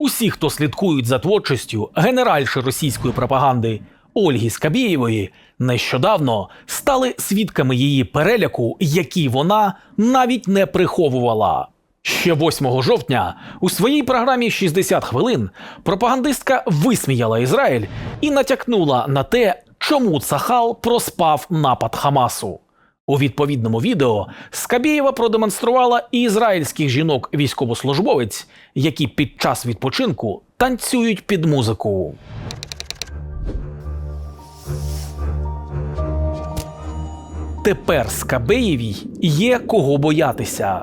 Усі, хто слідкують за творчістю генеральші російської пропаганди Ольги Скабєєвої, нещодавно стали свідками її переляку, який вона навіть не приховувала. Ще 8 жовтня у своїй програмі «60 хвилин пропагандистка висміяла Ізраїль і натякнула на те, чому Цахал проспав напад Хамасу. У відповідному відео Скабєєва продемонструвала і ізраїльських жінок військовослужбовець, які під час відпочинку танцюють під музику. Тепер Скабеєвій є кого боятися.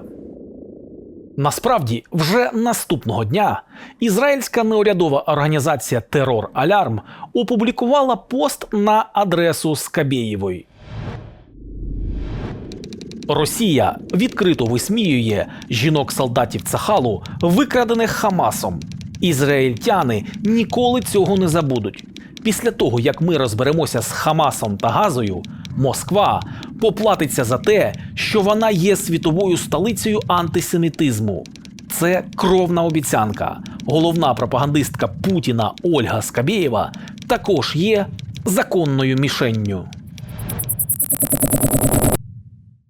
Насправді, вже наступного дня ізраїльська неурядова організація Терор Алярм опублікувала пост на адресу Скабєєвої. Росія відкрито висміює жінок-солдатів Цахалу, викрадених Хамасом. Ізраїльтяни ніколи цього не забудуть. Після того, як ми розберемося з Хамасом та Газою, Москва поплатиться за те, що вона є світовою столицею антисемітизму. Це кровна обіцянка. Головна пропагандистка Путіна Ольга Скабєєва також є законною мішенню.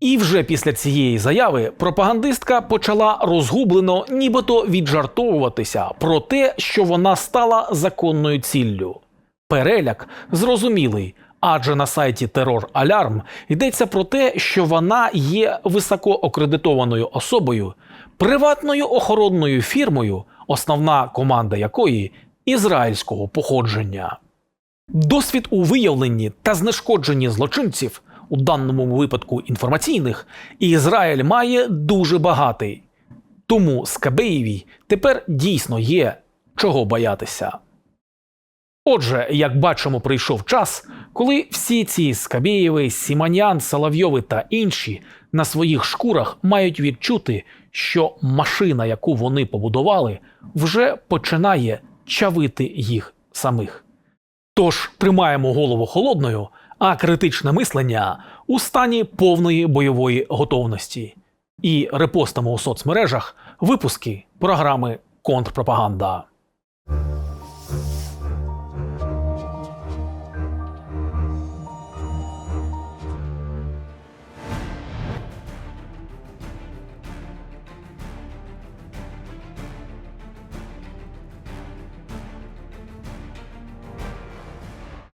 І вже після цієї заяви пропагандистка почала розгублено, нібито віджартовуватися про те, що вона стала законною ціллю. Переляк зрозумілий, адже на сайті Терор Алярм йдеться про те, що вона є високоакредитованою особою, приватною охоронною фірмою, основна команда якої ізраїльського походження. Досвід у виявленні та знешкодженні злочинців, у даному випадку інформаційних, і Ізраїль має дуже багатий. Тому Скабеєвій тепер дійсно є чого боятися. Отже, як бачимо, прийшов час, коли всі ці Скабєєви, Сіманян, Соловйови та інші на своїх шкурах мають відчути, що машина, яку вони побудували, вже починає чавити їх самих. Тож тримаємо голову холодною, а критичне мислення у стані повної бойової готовності і репостимо у соцмережах випуски програми Контрпропаганда.